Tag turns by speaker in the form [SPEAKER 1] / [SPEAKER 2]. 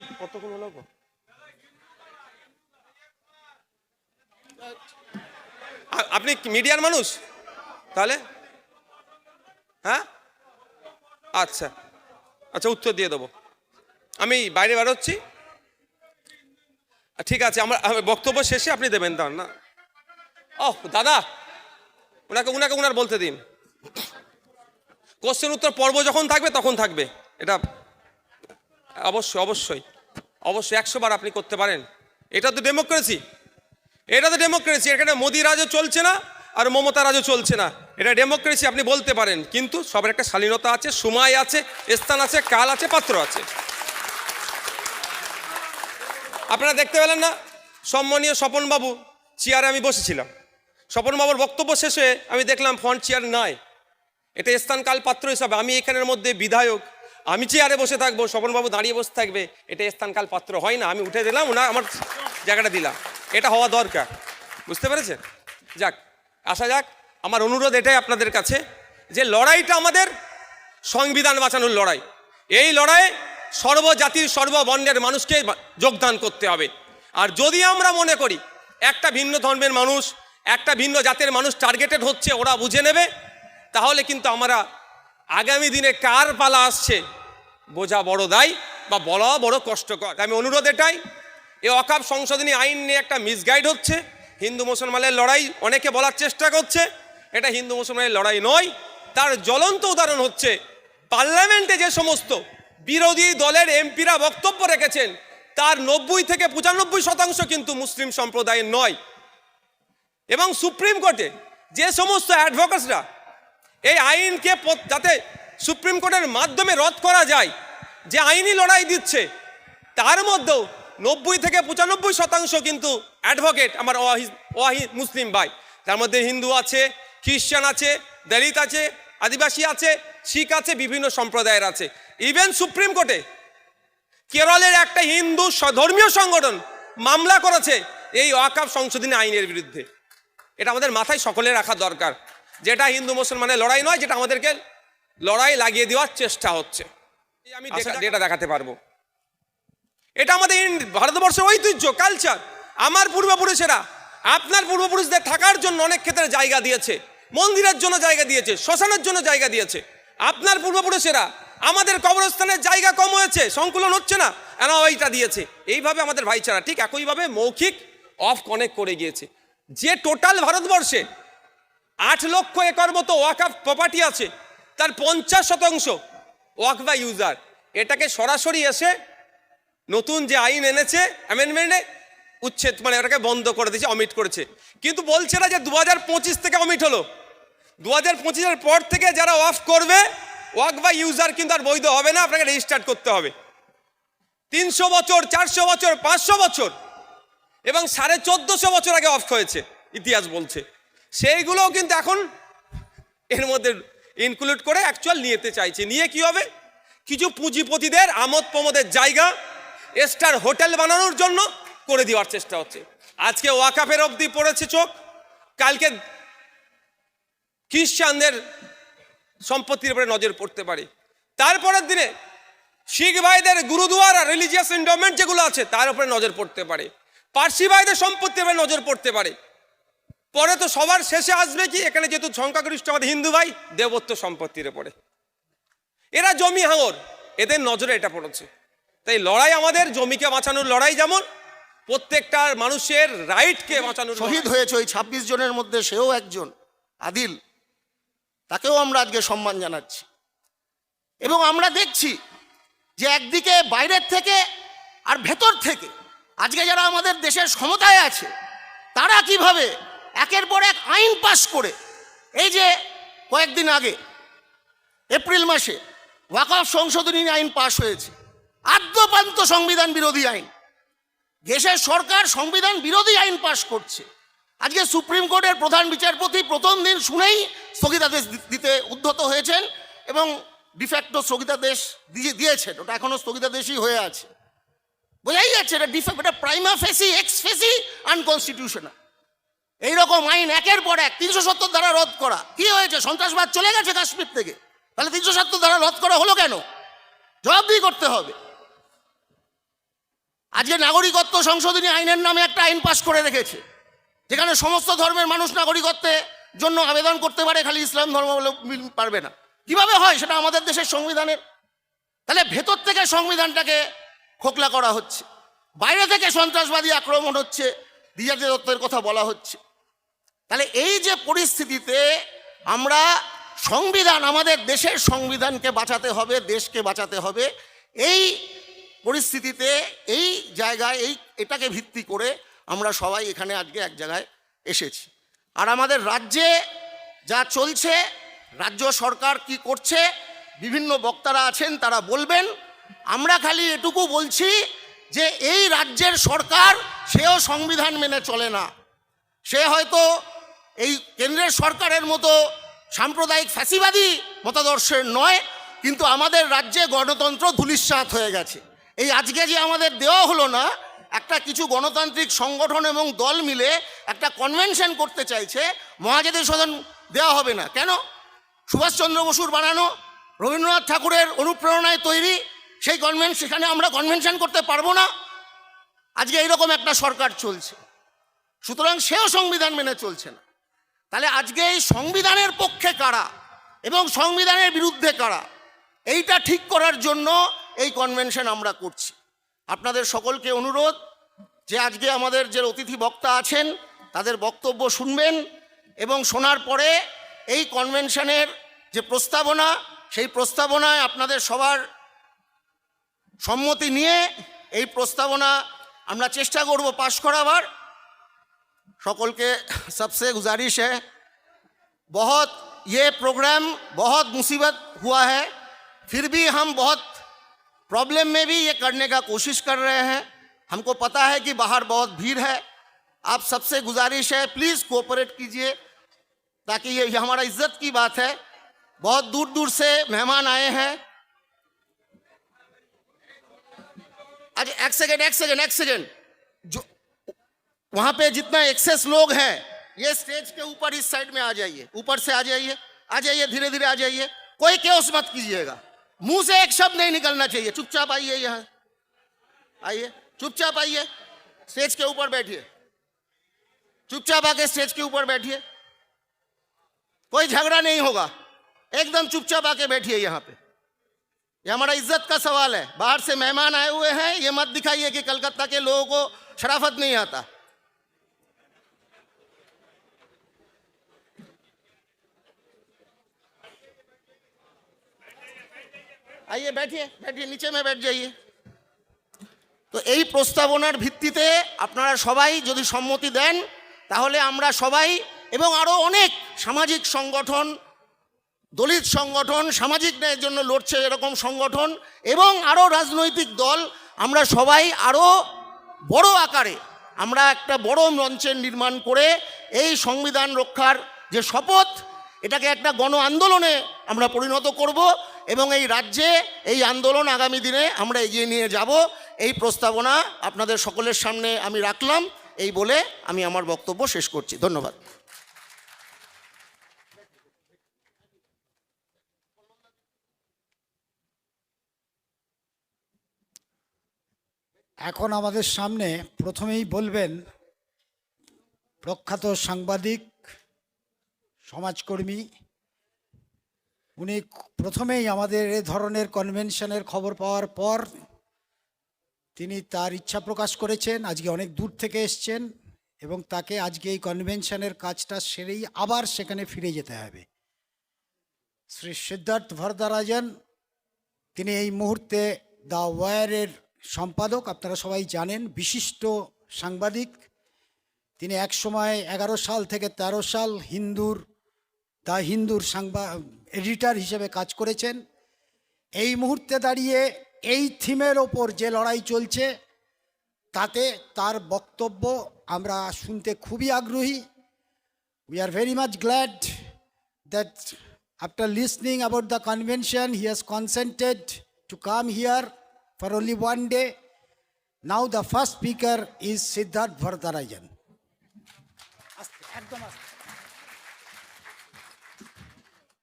[SPEAKER 1] কতক্ষণ হলো আপনি মিডিয়ার মানুষ? তাহলে? হ্যাঁ? আচ্ছা। আচ্ছা উত্তর দিয়ে দেবো। আমি বাইরে বেরোচ্ছি। ঠিক আছে, আমার বক্তব্য শেষে আপনি দেবেন তার না? ও দাদা! ওনাকে ওনাকে ওনার বলতে দিন। কোশ্চেন উত্তর পর্ব যখন থাকবে, তখন থাকবে। এটা অবশ্যই অবশ্যই। অবশ্যই একশো বার আপনি করতে পারেন। এটা তো ডেমোক্রেসি এটা তো ডেমোক্রেসি এখানে মোদি রাজও চলছে না আর মমতা রাজও চলছে না। এটা ডেমোক্রেসি আপনি বলতে পারেন, কিন্তু সবার একটা শালীনতা আছে, সময় আছে, স্থান আছে, কাল আছে, পাত্র আছে। আপনারা দেখতে পেলেন না? সম্মানীয় স্বপনবাবু চেয়ারে আমি বসেছিলাম। স্বপনবাবুর বক্তব্য শেষে আমি দেখলাম ফ্রন্ট চেয়ার নাই। এটা স্থান, কাল, পাত্র হিসাবে। আমি এখানের মধ্যে বিধায়ক আমি চেয়ারে বসে থাকব, স্বপনবাবু দাঁড়িয়ে বসে থাকবে। এটা স্থানকাল পাত্র হয় না, আমি উঠে দিলাম ওনা আমার জায়গাটা দিলাম। এটা হওয়া দরকার। বুঝতে পেরেছেন? যাক, আসা যাক, আমার অনুরোধ এটাই আপনাদের কাছে যে লড়াইটা আমাদের সংবিধান বাঁচানোর লড়াই। এই লড়াইয়ে সর্বজাতির সর্ববর্ণের মানুষকে যোগদান করতে হবে। আর যদি আমরা মনে করি, একটা ভিন্ন ধর্মের মানুষ, একটা ভিন্ন জাতের মানুষ টার্গেটেড হচ্ছে, ওরা বুঝে নেবে, তাহলে কিন্তু আমরা আগামী দিনে কার পালা আসছে, বোঝা বড় দায় বা বলা বড় কষ্টকর। আমি অনুরোধ এটাই, এ অকাপ সংশোধনী আইন নিয়ে একটা মিসগাইড হচ্ছে, হিন্দু মুসলমানের লড়াই অনেকে বলার চেষ্টা করছে, এটা হিন্দু মুসলমানের লড়াই নয়, তার জ্বলন্ত উদাহরণ হচ্ছে, পার্লামেন্টে যে সমস্ত বিরোধী দলের এমপিরা বক্তব্য রেখেছেন, তার নব্বই থেকে পঁচানব্বই শতাংশ কিন্তু মুসলিম সম্প্রদায়ের নয়। এবং সুপ্রিম কোর্টে যে সমস্ত অ্যাডভোকেটসরা এই আইনকে যাতে সুপ্রিম কোর্টের মাধ্যমে রদ করা যায়, যে আইনি লড়াই দিচ্ছে, তার মধ্যেও নব্বই থেকে পঁচানব্বই শতাংশ কিন্তু অ্যাডভোকেট আমার ওয়াহি ওয়াহি মুসলিম ভাই। তার মধ্যে হিন্দু আছে খ্রিস্টান আছে, দলিত আছে, আদিবাসী আছে, শিখ আছে, বিভিন্ন সম্প্রদায়ের আছে। ইভেন সুপ্রিম কোর্টে কেরলের একটা হিন্দু ধর্মীয় সংগঠন মামলা করেছে এই ওয়াকাপ সংশোধনী আইনের বিরুদ্ধে। এটা আমাদের মাথায় সকলে রাখা দরকার। যেটা হিন্দু মুসলমানের লড়াই নয় যেটা আমাদেরকে লড়াই লাগিয়ে দেওয়ার চেষ্টা হচ্ছে। আমি দেখা- যেটা দেখাতে পারব। এটা আমাদের ভারতবর্ষের ঐতিহ্য কালচার আমার পূর্বপুরুষেরা আপনার পূর্বপুরুষদের থাকার জন্য অনেক ক্ষেত্রে জায়গা দিয়েছে। মন্দিরের জন্য জায়গা দিয়েছে শ্মশানের জন্য জায়গা দিয়েছে। আপনার পূর্বপুরুষেরা আমাদের কবরস্থানের জায়গা কম হয়েছে সংকুলন হচ্ছে না এনা ওইটা দিয়েছে। এইভাবে আমাদের ভাইচারা ঠিক একইভাবে মৌখিক অফ কনেক্ট করে গিয়েছে। যে টোটাল ভারতবর্ষে আট লক্ষ একর মতো ওয়াকআপ প্রপার্টি আছে। তার পঞ্চাশ শতাংশ ওয়াক বা ইউজার এটাকে সরাসরি এসে নতুন যে আইন এনেছে অ্যামেন্ডমেন্টে উচ্ছেদ মানে ওটাকে বন্ধ করে দিয়েছে অমিট করেছে। কিন্তু বলছে না যে দু হাজার পঁচিশ থেকে অমিট হলো। দু হাজার পর থেকে যারা অফ করবে ওয়াক বা ইউজার কিন্তু আর বৈধ হবে না, আপনাকে রেজিস্টার্ট করতে হবে। তিনশো বছর, চারশো বছর, পাঁচশো বছর এবং সাড়ে চোদ্দশো বছর আগে অফ হয়েছে, ইতিহাস বলছে। সেইগুলোও কিন্তু এখন এর মধ্যে ইনক্লুড করে অ্যাকচুয়াল নিয়েতে চাইছে। নিয়ে কি হবে? কিছু পুঁজিপতিদের আমোদ প্রমোদের জায়গা স্টার হোটেল বানানোর জন্য করে দেওয়ার চেষ্টা হচ্ছে। আজকে ওয়াকাফের অবধি পড়েছে চোখ। কালকে খ্রিস্টানদের সম্পত্তির উপরে নজর পড়তে পারে। তারপরের দিনে শিখ ভাইদের গুরুদুয়ার রিলিজিয়াস এন্ডোমেন্ট যেগুলো আছে, তার উপরে নজর পড়তে পারে। পার্সি ভাইদের সম্পত্তির উপরে নজর পড়তে পারে। পরে তো সবার শেষে আসবে কি? এখানে যেহেতু সংখ্যাগরিষ্ঠ আমাদের হিন্দু ভাই, দেবত্ব সম্পত্তির পড়ে। এরা জমি হাঙর, এদের নজরে এটা পড়েছে। তাই লড়াই আমাদের, জমিকে বাঁচানোর লড়াই যেমন, প্রত্যেকটা মানুষের রাইটকে বাঁচানোর
[SPEAKER 2] শহীদ হয়েছে ওই ছাব্বিশ জনের মধ্যে সেও একজন, আদিল। তাকেও আমরা আজকে সম্মান জানাচ্ছি। এবং আমরা দেখছি যে একদিকে বাইরের থেকে আর ভেতর থেকে, আজকে যারা আমাদের দেশের ক্ষমতায় আছে, তারা কীভাবে একের পর এক আইন পাশ করে, এই যে কয়েকদিন আগে, এপ্রিল মাসে ওয়াকফ সংশোধনী আইন পাশ হয়েছে, আদ্যপান্ত সংবিধান বিরোধী আইন। দেশের সরকার সংবিধান বিরোধী আইন পাশ করছে। আজকে সুপ্রিম কোর্টের প্রধান বিচারপতি প্রথম দিন শুনেই স্থগিতাদেশ দিতে উদ্ধত হয়েছেন এবং ডিফ্যাক্টো স্থগিতাদেশ দিয়ে, দিয়েছেন। ওটা এখনও স্থগিতাদেশই হয়ে আছে। বোঝাই যাচ্ছে এটা ডিফ্যাক্ট এটা prima facie ex facie unconstitutional এইরকম আইন একের পর এক, তিনশো সত্তর দ্বারা রদ করা। কি হয়েছে? সন্ত্রাসবাদ চলে গেছে কাশ্মীর থেকে। তাহলে তিনশো সত্তর দ্বারা রদ করা হলো কেন? জবাবদিহি করতে হবে। আজকে নাগরিকত্ব সংশোধনী আইনের নামে একটা আইন পাশ করে রেখেছে। যেখানে সমস্ত ধর্মের মানুষ নাগরিকত্বের জন্য আবেদন করতে পারে, খালি ইসলাম ধর্মাবলম্বী পারবে না। কীভাবে হয়? সেটা আমাদের দেশের সংবিধানের। তাহলে ভেতর থেকে সংবিধানটাকে খোকলা করা হচ্ছে। বাইরে থেকে সন্ত্রাসবাদী আক্রমণ হচ্ছে। দ্বিজাতি দত্তের কথা বলা হচ্ছে। তাহলে এই যে পরিস্থিতিতে আমরা সংবিধান, আমাদের দেশের সংবিধানকে বাঁচাতে হবে, দেশকে বাঁচাতে হবে, এই পরিস্থিতিতে, এই জায়গায়, এই এটাকে ভিত্তি করে আমরা সবাই এখানে আজকে এক জায়গায় এসেছি। আর আমাদের রাজ্যে যা চলছে, রাজ্য সরকার কি করছে, বিভিন্ন বক্তারা আছেন, তারা বলবেন। আমরা খালি এটুকু বলছি যে এই রাজ্যের সরকার, সেও সংবিধান মেনে চলে না। সে হয়তো এই কেন্দ্রের সরকারের মতো সাম্প্রদায়িক ফ্যাসিবাদী মতাদর্শের নয়, কিন্তু আমাদের রাজ্যে গণতন্ত্র ধুলিস্বাত হয়ে গেছে। এই আজকে যে আমাদের দেওয়া হলো না, একটা কিছু গণতান্ত্রিক সংগঠন এবং দল মিলে একটা কনভেনশন করতে চাইছে মহাজাতি সদন দেওয়া হবে না। কেন? সুভাষচন্দ্র বসুর বানানো, রবীন্দ্রনাথ ঠাকুরের অনুপ্রেরণায় তৈরি, সেই কনভেন, সেখানে আমরা কনভেনশন করতে পারব না। আজকে এইরকম একটা সরকার চলছে। সুতরাং সেও সংবিধান মেনে চলছে না। তাহলে আজকে এই সংবিধানের পক্ষে কারা এবং সংবিধানের বিরুদ্ধে কারা? এইটা ঠিক করার জন্য এই কনভেনশন আমরা করছি। আপনাদের সকলকে অনুরোধ যে আজকে আমাদের যে অতিথি বক্তা আছেন, তাদের বক্তব্য শুনবেন এবং শোনার পরে এই কনভেনশনের যে প্রস্তাবনা, সেই প্রস্তাবনায় আপনাদের সবার সম্মতি নিয়ে এই প্রস্তাবনা আমরা চেষ্টা করব পাশ করাবার। सकल के सबसे गुजारिश है बहुत ये प्रोग्राम बहुत मुसीबत हुआ है फिर भी हम बहुत प्रॉब्लम में भी ये करने का कोशिश कर रहे हैं हमको पता है कि बाहर बहुत भीड़ है आप सबसे गुजारिश है प्लीज़ कोऑपरेट कीजिए ताकि ये, ये हमारा इज़्ज़त की बात है। बहुत दूर दूर से मेहमान आए हैं। अच्छा एक सेकेंड एक सेकेंड एक सेकेंड जो वहाँ पे जितना एक्सेस लोग हैं, ये स्टेज के ऊपर, इस साइड में आ जाइए। ऊपर से आ जाइए आ जाइए धीरे धीरे आ जाइए। कोई केस मत कीजिएगा। मुँह से एक शब्द नहीं निकलना चाहिए। चुपचाप आइए यहाँ। आइए। चुपचाप आइए। स्टेज के ऊपर बैठिए। चुपचाप आके स्टेज के ऊपर बैठिए। कोई झगड़ा नहीं होगा। एकदम चुपचाप आके बैठिए यहाँ पे। ये हमारा इज़्ज़त का सवाल है। बाहर से मेहमान आए हुए हैं, ये मत दिखाइए कि कलकत्ता के लोगों को शराफत नहीं आता। आइए बैठिए बैठिए नीचे में बैठ जाइए তো এই প্রস্তাবনার ভিত্তিতে আপনারা সবাই যদি সম্মতি দেন তাহলে আমরা সবাই এবং আরও অনেক সামাজিক সংগঠন দলিত সংগঠন সামাজিক ন্যায়ের জন্য লড়ছে এরকম সংগঠন এবং আরও রাজনৈতিক দল আমরা সবাই আরও বড় আকারে আমরা একটা বড় মঞ্চের নির্মাণ করে এই সংবিধান রক্ষার যে শপথ এটাকে একটা গণ আন্দোলনে আমরা পরিণত করব এবং এই রাজ্যে এই আন্দোলন আগামী দিনে আমরা এগিয়ে নিয়ে যাব। এই প্রস্তাবনা আপনাদের সকলের সামনে আমি রাখলাম। এই বলে আমি আমার বক্তব্য শেষ করছি। ধন্যবাদ।
[SPEAKER 3] এখন আমাদের সামনে প্রথমেই বলবেন প্রখ্যাত সাংবাদিক সমাজকর্মী, উনি প্রথমেই আমাদের এ ধরনের কনভেনশনের খবর পাওয়ার পর তিনি তার ইচ্ছা প্রকাশ করেছেন, আজকে অনেক দূর থেকে এসছেন এবং তাকে আজকে এই কনভেনশনের কাজটা সেরেই আবার সেখানে ফিরে যেতে হবে। শ্রী সিদ্ধার্থ ভরদারাজন তিনি এই মুহূর্তে দ্য ওয়ারের সম্পাদক, আপনারা সবাই জানেন, বিশিষ্ট সাংবাদিক। তিনি এক সময় এগারো সাল থেকে ১৩ সাল হিন্দুর দা হিন্দুর সাংবাদ এডিটার হিসেবে কাজ করেছেন। এই মুহূর্তে দাঁড়িয়ে এই থিমের ওপর যে লড়াই চলছে, তাতে তার বক্তব্য আমরা শুনতে খুবই আগ্রহী। We are very much glad that after listening about the convention he has consented to come here for only one day now the first speaker is Siddharth Bharatarajan একদম আস্তে।